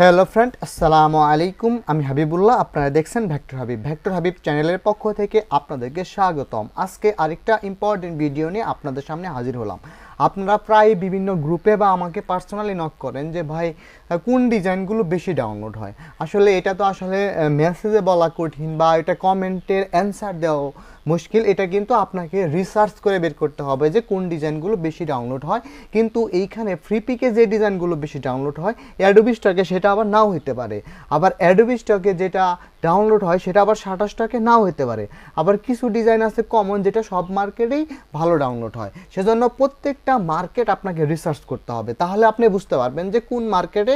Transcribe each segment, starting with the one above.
Hello friend আসসালামু আলাইকুম আমি হাবিবুল্লাহ, আপনারা দেখছেন ভেক্টর হাবিব ভেক্টর হাবিব চ্যানেলের পক্ষ থেকে আপনাদেরকে স্বাগতম। আজকে আরেকটা ইম্পর্টেন্ট ভিডিও নিয়ে আপনাদের সামনে হাজির হলাম। আপনারা প্রায় বিভিন্ন গ্রুপে বা আমাকে পার্সোনালি নক করেন যে, ভাই কোন ডিজাইনগুলো বেশি ডাউনলোড হয়? আসলে এটা তো আসলে মেসেজে বলা কঠিন বা এটা কমেন্টের অ্যান্সার দেওয়া মুশকিল। এটা কিন্তু আপনাকে রিসার্চ করে বের করতে হবে যে কোন ডিজাইনগুলো বেশি ডাউনলোড হয়। কিন্তু এইখানে ফ্রি পিকে যে ডিজাইনগুলো বেশি ডাউনলোড হয় অ্যাডোবি স্টকে সেটা আবার নাও হতে পারে। আবার অ্যাডোবি স্টকে যেটা ডাউনলোড হয়, সেটা আবার সাটা স্টকে নাও হতে পারে। আবার কিছু ডিজাইন আছে কমন যেটা সব মার্কেটেই ভালো ডাউনলোড হয়। সেজন্য প্রত্যেকটা মার্কেট আপনাকে রিসার্চ করতে হবে। তাহলে আপনি বুঝতে পারবেন যে কোন মার্কেটে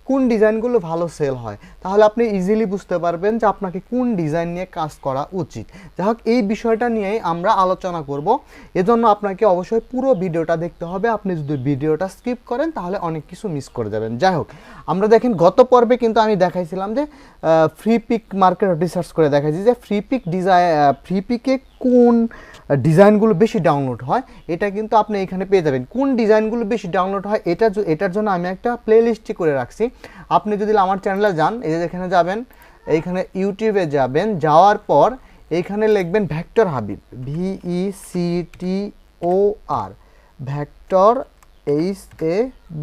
কোন ডিজাইনগুলো ভালো সেল হয়, তাহলে আপনি ইজিলি বুঝতে পারবেন যে আপনাকে কোন ডিজাইন নিয়ে কাজ করা উচিত। যাই হোক, এই বিষয়টা নিয়েই আমরা আলোচনা করব। এজন্য আপনাকে অবশ্যই পুরো ভিডিওটা দেখতে হবে। আপনি যদি ভিডিওটা স্কিপ করেন, তাহলে অনেক কিছু মিস করে যাবেন। যাই হোক, আমরা দেখেন, গত পর্বে কিন্তু আমি দেখাইছিলাম যে ফ্রি পিক মার্কেট রিসার্চ করে দেখাইছি যে ফ্রি পিক ডিজাইন ফ্রি পিকে কোন ডিজাইনগুলো বেশি ডাউনলোড হয়, এটা কিন্তু আপনি এখানে পেয়ে যাবেন। কোন ডিজাইনগুলো বেশি ডাউনলোড হয়, এটা এটার জন্য আমি একটা প্লে লিস্টই করে রাখছি। আপনি যদি আমার চ্যানেলে যান, এই যে এখানে যাবেন, এইখানে ইউটিউবে যাবেন, যাওয়ার পর এইখানে লিখবেন vector Habib V E C T O R vector H A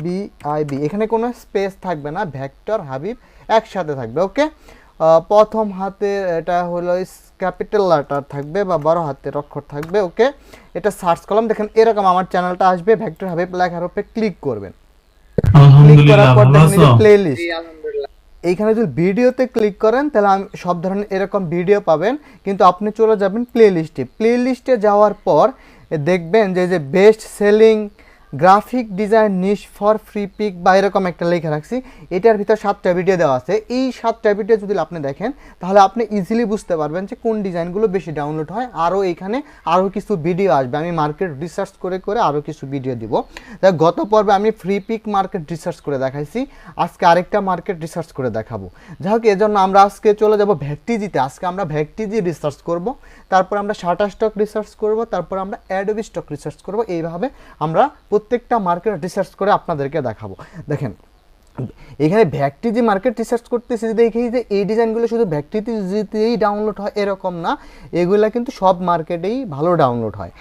B I B এখানে কোনো স্পেস থাকবে না ভ্যাক্টর হাবিব একসাথে থাকবে ওকে প্রথম হাতে এটা হলো ক্যাপিটাল লেটার থাকবে বা বড় হাতের অক্ষর থাকবে ওকে এটা সার্চ করলাম, দেখেন এরকম আমার চ্যানেলটা আসবে ভ্যাক্টর হাবিব লেখার উপরে ক্লিক করবেন। ক্লিক করার পর ভালো দেখেন প্লে লিস্ট এইখানে যদি ভিডিওতে ক্লিক করেন তাহলে আমি সব ধরনের এরকম ভিডিও পাবেন। কিন্তু আপনি চলে যাবেন প্লে লিস্টে প্লে লিস্টে যাওয়ার পর দেখবেন যে যে best selling graphic design niche for Freepik বা এরকম একটা লেখা রাখছি, এটার ভিতর সাতটা ভিডিও দেওয়া আছে। এই সাতটা ভিডিও যদি আপনি দেখেন, তাহলে আপনি ইজিলি বুঝতে পারবেন যে কোন ডিজাইনগুলো বেশি ডাউনলোড হয়। আরও এখানে আরও কিছু ভিডিও আসবে। আমি মার্কেট রিসার্চ করে করে আরও কিছু ভিডিও দিব। গত পর্বে আমি ফ্রি পিক মার্কেট রিসার্চ করে দেখাইছি। আজকে আরেকটা মার্কেট রিসার্চ করে দেখাবো। যাই হোক, এজন্য আমরা আজকে চলে যাব ভ্যাকটিজিতে। আজকে আমরা ভ্যাকটিজি রিসার্চ করব। তারপর আমরা শাটা স্টক রিসার্চ করব। তারপর আমরা অ্যাডোবি স্টক রিসার্চ করব। এইভাবে আমরা প্রত্যেকটা মার্কেট রিসার্চ করে আপনাদেরকে দেখাবো। দেখেন, এখানে যে মার্কেট রিসার্চ করতেছি দেখি যে এই ডিজাইনগুলো শুধু ভ্যাকটিজিতেই ডাউনলোড হয়, এরকম না। এগুলা কিন্তু সব মার্কেটেই ভালো ডাউনলোড হয়।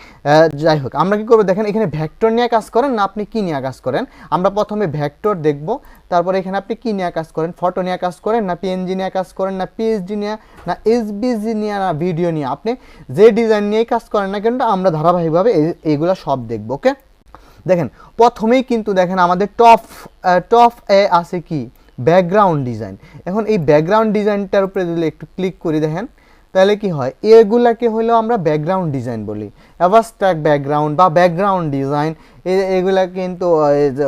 যাই হোক, আমরা কি করব? দেখেন, এখানে ভ্যাক্টর নিয়ে কাজ করেন না আপনি কী নিয়ে কাজ করেন? আমরা প্রথমে ভ্যাক্টর দেখব, তারপরে এখানে আপনি কি নিয়ে কাজ করেন? ফটো নিয়ে কাজ করেন না পিএনজি নিয়ে কাজ করেন না পিএইচডি নিয়ে, না এসবিজি নিয়ে, না ভিডিও নিয়ে? আপনি যে ডিজাইন নিয়েই কাজ করেন না কিন্তু আমরা ধারাবাহিকভাবে এই- এইগুলা সব দেখব ওকে দেখেন, প্রথমেই কিন্তু দেখেন আমাদের টপ টপ এ আছে কি? ব্যাকগ্রাউন্ড ডিজাইন এখন এই ব্যাকগ্রাউন্ড ডিজাইনটার উপরে যদি একটু ক্লিক করি দেখেন, তাহলে কি হয়? এগুলাকে হলো আমরা ব্যাকগ্রাউন্ড ডিজাইন বলি। অ্যাভাস্ট্রাক্ট ব্যাকগ্রাউন্ড বা ব্যাকগ্রাউন্ড ডিজাইন এগুলা কিন্তু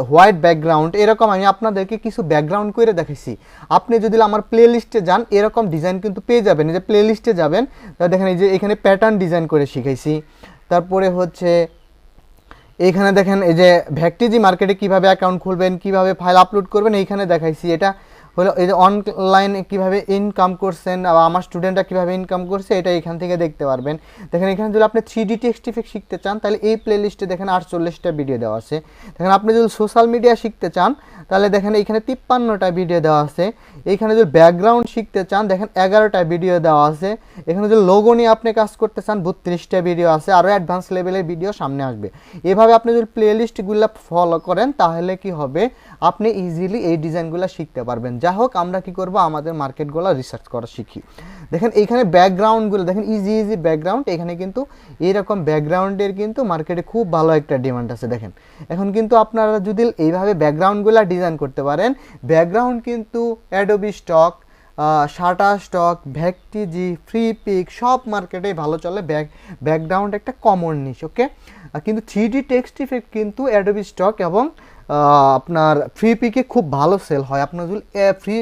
হোয়াইট ব্যাকগ্রাউন্ড এরকম আমি আপনাদেরকে কিছু ব্যাকগ্রাউন্ড করে দেখেছি আপনি যদি আমার প্লে লিস্টে যান, এরকম ডিজাইন কিন্তু পেয়ে যাবেন। এই যে প্লে লিস্টে যাবেন দেখেন এই যে এখানে প্যাটার্ন ডিজাইন করে শিখাইছি। তারপরে হচ্ছে এইখানে দেখেন এই যে ভ্যাকটিজি মার্কেটে কীভাবে অ্যাকাউন্ট খুলবেন, কীভাবে ফাইল আপলোড করবেন, এইখানে দেখাইছি। এটা হলো এই যে অনলাইনে কীভাবে ইনকাম করছেন বা আমার স্টুডেন্টরা কীভাবে ইনকাম করছে, এটা এখান থেকে দেখতে পারবেন। দেখেন, এখানে যদি আপনি থ্রি ডি টেক্সট শিখতে চান, তাহলে এই প্লে লিস্টে দেখেন আটচল্লিশটা ভিডিও দেওয়া আছে। দেখেন, আপনি যদি সোশ্যাল মিডিয়া শিখতে চান, তাহলে দেখেন এখানে তিপ্পান্নটা ভিডিও দেওয়া আছে। এখানে যদি ব্যাকগ্রাউন্ড শিখতে চান, দেখেন এগারোটা ভিডিও দেওয়া আছে। এখানে যদি লোগো নিয়ে আপনি কাজ করতে চান, বত্রিশটা ভিডিও আছে। আরও অ্যাডভান্স লেভেলের ভিডিও সামনে আসবে। এভাবে আপনি যদি প্লে লিস্টগুলো ফলো করেন, তাহলে কি হবে? আপনি ইজিলি এই ডিজাইনগুলো শিখতে পারবেন। যা হোক, আমরা কি করব? আমাদের মার্কেটগুলো রিসার্চ করা শিখি। দেখেন, এইখানে ব্যাকগ্রাউন্ডগুলো দেখেন ইজি ইজি ব্যাকগ্রাউন্ড এখানে কিন্তু এইরকম ব্যাকগ্রাউন্ডের কিন্তু মার্কেটে খুব ভালো একটা ডিমান্ড আছে, দেখেন। এখন কিন্তু আপনারা যদি এইভাবে ব্যাকগ্রাউন্ডগুলো ডিজাইন করতে পারেন ব্যাকগ্রাউন্ড কিন্তু Adobe Stock Shutterstock Vecteezy Freepik সব মার্কেটে ভালো চলে। ব্যাক ব্যাকগ্রাউন্ড একটা কমন নিশ ওকে কিন্তু থ্রি ডি টেক্সট ইফেক্ট কিন্তু অ্যাডোবি স্টক এবং আপনার ফ্রি পিকে খুব ভালো সেল হয়। আপনার যদি free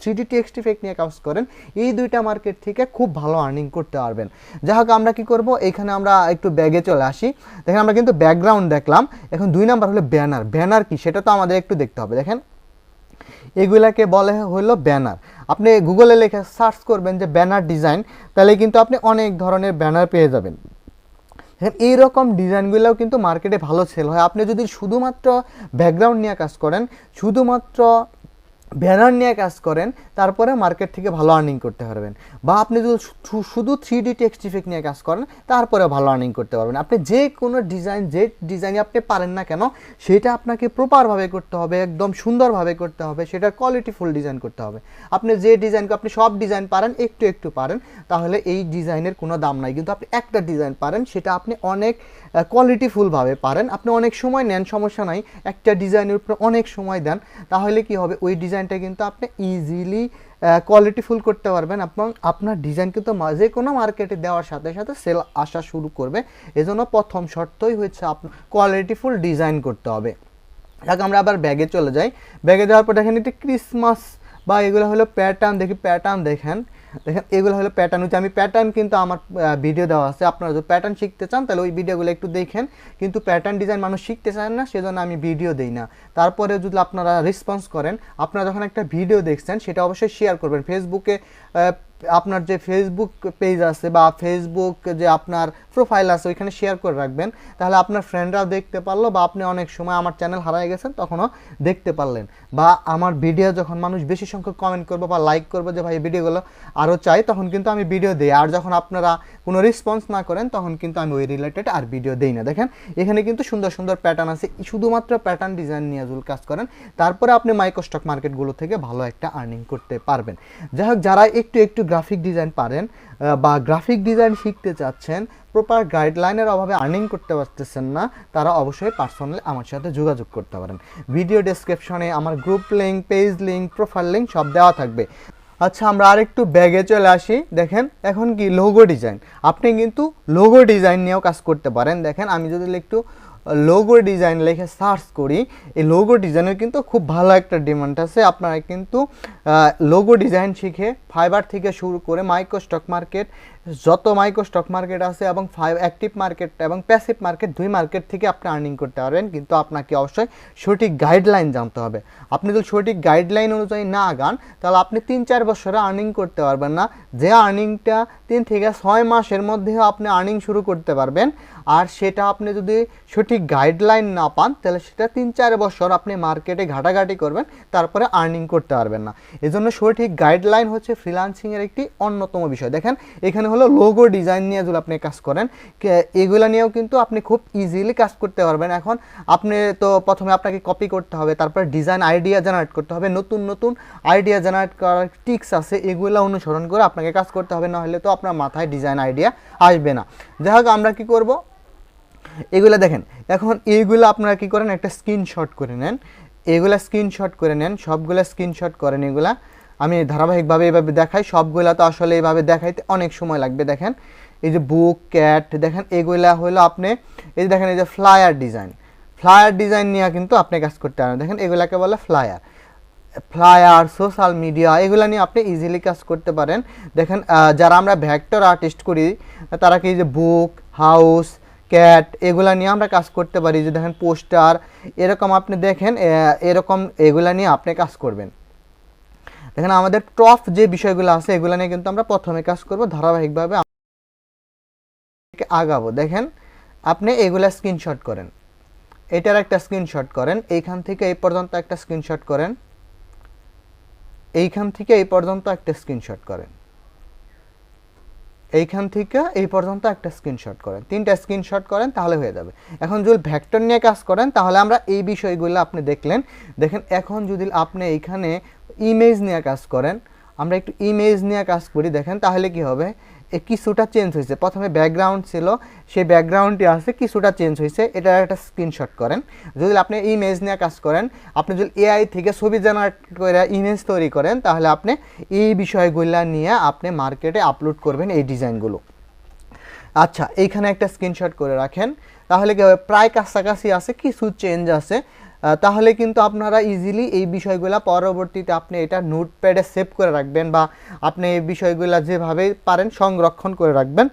three D text effect নিয়ে কাজ করেন, এই দুইটা মার্কেট থেকে খুব ভালো আর্নিং করতে পারবেন। যাই হোক, আমরা কি করব? এখানে আমরা একটু ব্যাগে চলে আসি। দেখেন, আমরা কিন্তু ব্যাকগ্রাউন্ড দেখলাম। এখন দুই নাম্বার হলো ব্যানার ব্যানার কি? সেটা তো আমাদের একটু দেখতে হবে। দেখেন, এগুলাকে বলে হলো ব্যানার আপনি গুগলে লেখা সার্চ করবেন যে ব্যানার ডিজাইন তাহলে কিন্তু আপনি অনেক ধরনের ব্যানার পেয়ে যাবেন। দেখেন এইরকম ডিজাইনগুলোও কিন্তু মার্কেটে ভালো সেল হয়। আপনি যদি শুধুমাত্র ব্যাকগ্রাউন্ড নিয়ে কাজ করেন, শুধুমাত্র ব্যানার নিয়ে কাজ করেন তারপরে মার্কেট থেকে ভালো আর্নিং করতে পারবেন। বা আপনি যদি শুধু থ্রি ডি টেক্সট ইফেক্ট নিয়ে কাজ করেন, তারপরে ভালো আর্নিং করতে পারবেন। আপনি যে কোনো ডিজাইন যে ডিজাইনে আপনি পারেন না কেন, সেটা আপনাকে প্রপারভাবে করতে হবে, একদম সুন্দরভাবে করতে হবে, সেটার কোয়ালিটিফুল ডিজাইন করতে হবে। আপনি যে ডিজাইন আপনি সব ডিজাইন পারেন, একটু একটু পারেন, তাহলে এই ডিজাইনের কোনো দাম নাই। কিন্তু আপনি একটা ডিজাইন পারেন, সেটা আপনি অনেক কোয়ালিটিফুলভাবে পারেন। আপনি অনেক সময় নেন, সমস্যা নাই, একটা ডিজাইনের উপর অনেক সময় দেন, তাহলে কি হবে? ওই ডিজাইনটা কিন্তু আপনি ইজিলি কোয়ালিটিফুল করতে পারবেন। এবং আপনার ডিজাইন কিন্তু যে কোনো মার্কেটে দেওয়ার সাথে সাথে সেল আসা শুরু করবে। এজন্য প্রথম শর্তই হচ্ছে আপনার কোয়ালিটি ফুল ডিজাইন করতে হবে। যাক, আমরা আবার ব্যাগে চলে যাই। ব্যাগে যাওয়ার পর দেখেন এটি ক্রিসমাস বা এগুলো হলো প্যাটার্ন দেখি প্যাটার্ন দেখেন। দেখেন, এগুলো হলো প্যাটার্ন হচ্ছে আমি প্যাটার্ন কিন্তু আমার ভিডিও দেওয়া আছে। আপনারা যদি প্যাটার্ন শিখতে চান, তাহলে ওই ভিডিওগুলো একটু দেখেন। কিন্তু প্যাটার্ন ডিজাইন মানুষ শিখতে চান না, সেজন্য আমি ভিডিও দিই না। তারপরে যদি আপনারা রেসপন্স করেন, আপনারা যখন একটা ভিডিও দেখছেন, সেটা অবশ্যই শেয়ার করবেন। ফেসবুকে আপনার যে ফেসবুক পেজ আছে বা ফেসবুক যে আপনার প্রোফাইল আছে, ওইখানে শেয়ার করে রাখবেন। তাহলে আপনার ফ্রেন্ডরাও দেখতে পারল বা আপনি অনেক সময় আমার চ্যানেল হারাই গেছেন, তখনও দেখতে পারলেন। বা আমার ভিডিও যখন মানুষ বেশি সংখ্যক কমেন্ট করবে বা লাইক করবে যে, ভাই ভিডিওগুলো আরও চাই, তখন কিন্তু আমি ভিডিও দিই। আর যখন আপনারা কোনো রেসপন্স না করেন, তখন কিন্তু আমি ওই রিলেটেড আর ভিডিও দিই না। দেখেন, এখানে কিন্তু সুন্দর সুন্দর প্যাটার্ন আছে। শুধুমাত্র প্যাটার্ন ডিজাইন নিয়ে জুল কাজ করেন। তারপরে আপনি মাইক্রোস্টক মার্কেটগুলো থেকে ভালো একটা আর্নিং করতে পারবেন। যাই হোক, যারা একটু একটু গ্রাফিক ডিজাইন পারেন বা গ্রাফিক ডিজাইন শিখতে চাচ্ছেন প্রপার গাইডলাইনের অভাবে আর্নিং করতে পারতেছেন না, তারা অবশ্যই পার্সোনালি আমার সাথে যোগাযোগ করতে পারেন। ভিডিও ডেসক্রিপশনে আমার group link page link profile link সব দেওয়া থাকবে। আচ্ছা আমরা আরেকটু ব্যাগে চলে আসি। দেখেন, এখন কি লোগো ডিজাইন আপনি কিন্তু লোগো ডিজাইন নিয়েও কাজ করতে পারেন। দেখেন, আমি যদি একটু লোগো ডিজাইন লিখে সার্চ করি, এই লোগো ডিজাইনের কিন্তু খুব ভালো একটা ডিমান্ড আছে। আপনারা কিন্তু লোগো ডিজাইন শিখে ফাইবার থেকে শুরু করে মাইক্রো স্টক মার্কেট যত মাইক্রো স্টক মার্কেট আছে এবং ফাইভ অ্যাক্টিভ মার্কেট এবং প্যাসিভ মার্কেট দুই মার্কেট থেকে আপনি আর্নিং করতে পারবেন। কিন্তু আপনাকে অবশ্যই সঠিক গাইডলাইন জানতে হবে। আপনি যদি সঠিক গাইডলাইন অনুযায়ী না গান, তাহলে আপনি তিন চার বছরে আর্নিং করতে পারবেন না। যে আর্নিংটা তিন থেকে ছয় মাসের মধ্যেও আপনি আর্নিং শুরু করতে পারবেন। আর সেটা আপনি যদি সঠিক গাইডলাইন না পান, তাহলে সেটা তিন চার বছর আপনি মার্কেটে ঘাটাঘাটি করবেন, তারপরে আর্নিং করতে পারবেন না। এজন্য সঠিক গাইডলাইন হচ্ছে ফ্রিলান্সিংয়ের একটি অন্যতম বিষয়। দেখেন, এখানে হলো লোগো ডিজাইন নিয়ে যদি আপনি কাজ করেন এগুলা নিয়েও কিন্তু আপনি খুব ইজিলি কাজ করতে পারবেন। এখন আপনি তো প্রথমে আপনাকে কপি করতে হবে, তারপরে ডিজাইন আইডিয়া জেনারেট করতে হবে, নতুন নতুন আইডিয়া জেনারেট করার টিক্স আছে, এগুলো অনুসরণ করে আপনাকে কাজ করতে হবে, না হলে তো আপনার মাথায় ডিজাইন আইডিয়া আসবে না। যাই হোক, আমরা কি করব? এগুলো দেখেন, এখন এইগুলো আপনারা কি করেন, একটা স্ক্রিনশট করে নেন। এগুলা স্ক্রিনশট করে নেন, সবগুলা স্ক্রিনশট করেন এগুলা। আমি ধারাবাহিকভাবে এভাবে দেখাই, সবগুলা তো আসলে এইভাবে দেখাইতে অনেক সময় লাগবে, দেখেন। এই যে বুক, ক্যাট, দেখেন, এগুলা হলো আপনি, এই যে দেখেন, এই যে ফ্লায়ার ডিজাইন। ফ্লায়ার ডিজাইন নিয়ে কিন্তু আপনি কাজ করতে পারেন। দেখেন, এগুলাকে বলে ফ্লায়ার। ফ্লায়ার, সোশ্যাল মিডিয়া, এগুলো নিয়ে আপনি ইজিলি কাজ করতে পারেন। দেখেন যারা আমরা ভ্যাক্টর আর্টিস্ট করি, তারা কি যে বুক, হাউস, ক্যাট, এগুলা নিয়ে আমরা কাজ করতে পারি। যে দেখেন, পোস্টার, এরকম আপনি দেখেন এরকম, এগুলা নিয়ে আপনি কাজ করবেন। দেখেন আমাদের টপ যে বিষয়গুলো আছে, এগুলো নিয়ে কিন্তু আমরা প্রথমে কাজ করব, ধারাবাহিকভাবে আগাবো। দেখেন, আপনি এগুলা স্ক্রিনশট করেন। এটার একটা স্ক্রিনশট করেন। এইখান থেকে এই পর্যন্ত একটা স্ক্রিনশট করেন। এইখান থেকে এই পর্যন্ত একটা স্ক্রিনশট করেন। এইখান থেকে এই পর্যন্ত একটা স্ক্রিনশট করেন। তিনটা স্ক্রিনশট করেন, তাহলে হয়ে যাবে। এখন যদি ভ্যাক্টর নিয়ে কাজ করেন, তাহলে আমরা এই বিষয়গুলো আপনি দেখলেন। দেখেন, এখন যদি আপনি এইখানে ইমেজ নিয়ে কাজ করেন, আমরা একটু ইমেজ নিয়ে কাজ করি, দেখেন, তাহলে কি হবে? কিছুটা চেঞ্জ হয়েছে। প্রথমে ব্যাকগ্রাউন্ড ছিল, সেই ব্যাকগ্রাউন্ডটি আছে, কিছুটা চেঞ্জ হয়েছে। এটা একটা স্ক্রিনশট করেন। যদি আপনি ইমেজ নিয়ে কাজ করেন, আপনি যদি এআই থেকে ছবি জেনারেট করে ইমেজ তৈরি করেন, তাহলে আপনি এই বিষয়গুলো নিয়ে আপনি মার্কেটে আপলোড করবেন এই ডিজাইনগুলো। আচ্ছা এইখানে একটা স্ক্রিনশট করে রাখেন। তাহলে কি হবে? প্রায় কাছাকাছি আছে, কিছু চেঞ্জ আছে। তাহলে কিন্তু আপনারা ইজিলি এই বিষয়গুলা পরবর্তীতে আপনি এটা নোটপ্যাডে সেভ করে রাখবেন বা আপনি এই বিষয়গুলা যেভাবে পারেন সংরক্ষণ করে রাখবেন।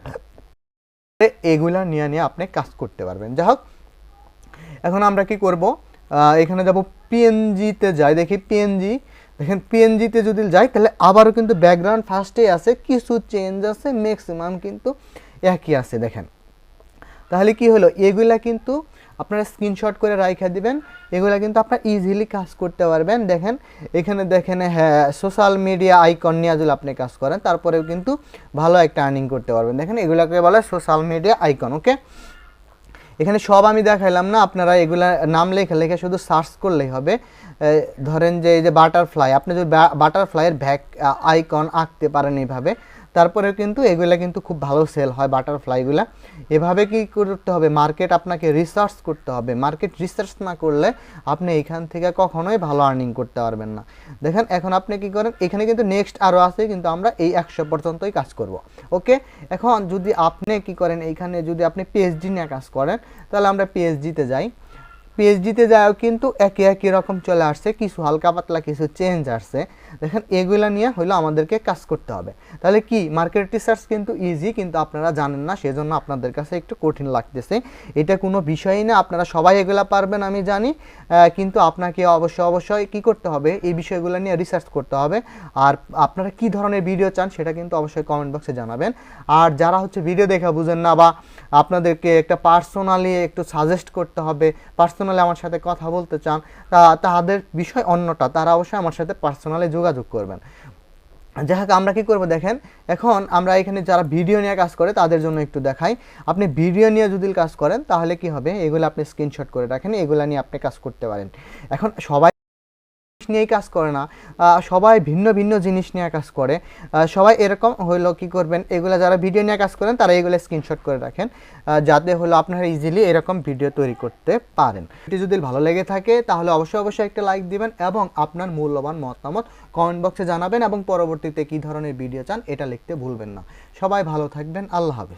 এগুলা নিয়ে নিয়ে আপনি কাজ করতে পারবেন। যাই হোক, এখন আমরা কি করব? এখানে যাব পিএনজিতে যাই। দেখি পিএনজি দেখেন পিএনজিতে যদি যাই, তাহলে আবারও কিন্তু ব্যাকগ্রাউন্ড ফার্স্টে আছে, কিছু চেঞ্জ আছে ম্যাক্সিমাম কিন্তু একই আছে, দেখেন। তাহলে কি হলো? এগুলা কিন্তু আপনারা স্ক্রিনশট করে রাইখা দিবেন। এগুলা কিন্তু আপনারা ইজিলি কাজ করতে পারবেন। দেখেন, এখানে দেখেন হ্যাঁ সোশ্যাল মিডিয়া আইকন নিয়ে যদি আপনি কাজ করেন, তারপরেও কিন্তু ভালো একটা আর্নিং করতে পারবেন। দেখেন, এগুলাকে বলে সোশ্যাল মিডিয়া আইকন ওকে এখানে সব আমি দেখাইলাম না, আপনারা এগুলা নাম লেখা লেখে শুধু সার্চ করলেই হবে। ধরেন যে, এই যে বাটারফ্লাই আপনি যদি বাটারফ্লাইয়ের ভ্যাক আইকন আঁকতে পারেন এইভাবে তারপরে কিন্তু এগুলা কিন্তু খুব ভালো সেল হয় বাটারফ্লাইগুলা এভাবে কি করতে হবে? মার্কেট আপনাকে রিসার্চ করতে হবে। মার্কেট রিসার্চ না করলে আপনি এখান থেকে কখনোই ভালো আর্নিং করতে পারবেন না। দেখেন, এখন আপনি কি করেন? এখানে কিন্তু নেক্সট আরও আছে, কিন্তু আমরা এই একশো পর্যন্তই কাজ করব। ওকে এখন যদি আপনি কি করেন? এইখানে যদি আপনি পিএইচডি নিয়ে কাজ করেন, তাহলে আমরা পিএইচডিতে যাই। পিএইচডিতে যাও কিন্তু একই একই রকম চলে আসছে, কিছু হালকা পাতলা, কিছু চেঞ্জ আসছে। দেখেন, এগুলা নিয়ে হলো আমাদেরকে কাজ করতে হবে। তাহলে কি? মার্কেট রিসার্চ কিন্তু ইজি কিন্তু আপনারা জানেন না, সেজন্য আপনাদের কাছে একটু কঠিন লাগতেছে। এটা কোনো বিষয়ই না, আপনারা সবাই এগুলা পারবেন, আমি জানি। কিন্তু আপনাকে অবশ্যই অবশ্যই কি করতে হবে? এই বিষয়গুলো নিয়ে রিসার্চ করতে হবে। আর আপনারা কি ধরনের ভিডিও চান, সেটা কিন্তু অবশ্যই কমেন্ট বক্সে জানাবেন। আর যারা হচ্ছে ভিডিও দেখা বুঝেন না, বা আপনাদেরকে একটা পার্সোনালি একটু সাজেস্ট করতে হবে পার্সোনালি আমার সাথে কথা বলতে চান তাদের বিষয় অন্যটা, তারা অবশ্যই আমার সাথে পার্সোনালি যোগাযোগ করবেন। যাই হোক, আমরা কি করব দেখেন, এখন আমরা এখানে যারা ভিডিও নিয়ে কাজ করে তাদের জন্য একটু দেখাই। আপনি ভিডিও নিয়ে যদি কাজ করেন তাহলে কি হবে, এগুলো আপনি স্ক্রিনশট করে রাখেন, এগুলো নিয়ে আপনি কাজ করতে পারেন। এখন সবাই নিয়েই কাজ করে না। সবাই ভিন্ন ভিন্ন জিনিস নিয়ে কাজ করে। সবাই এরকম হইল কি করবেন, এগুলো যারা ভিডিও নিয়ে কাজ করেন, তারা এগুলো স্ক্রিনশট করে রাখেন। যাতে হলো আপনারা ইজিলি এরকম ভিডিও তৈরি করতে পারেন। এটি যদি ভালো লেগে থাকে, তাহলে অবশ্যই অবশ্যই একটা লাইক দিবেন এবং আপনার মূল্যবান মতামত কমেন্ট বক্সে জানাবেন এবং পরবর্তীতে কী ধরনের ভিডিও চান, এটা লিখতে ভুলবেন না। সবাই ভালো থাকবেন, আল্লাহ হাফেজ।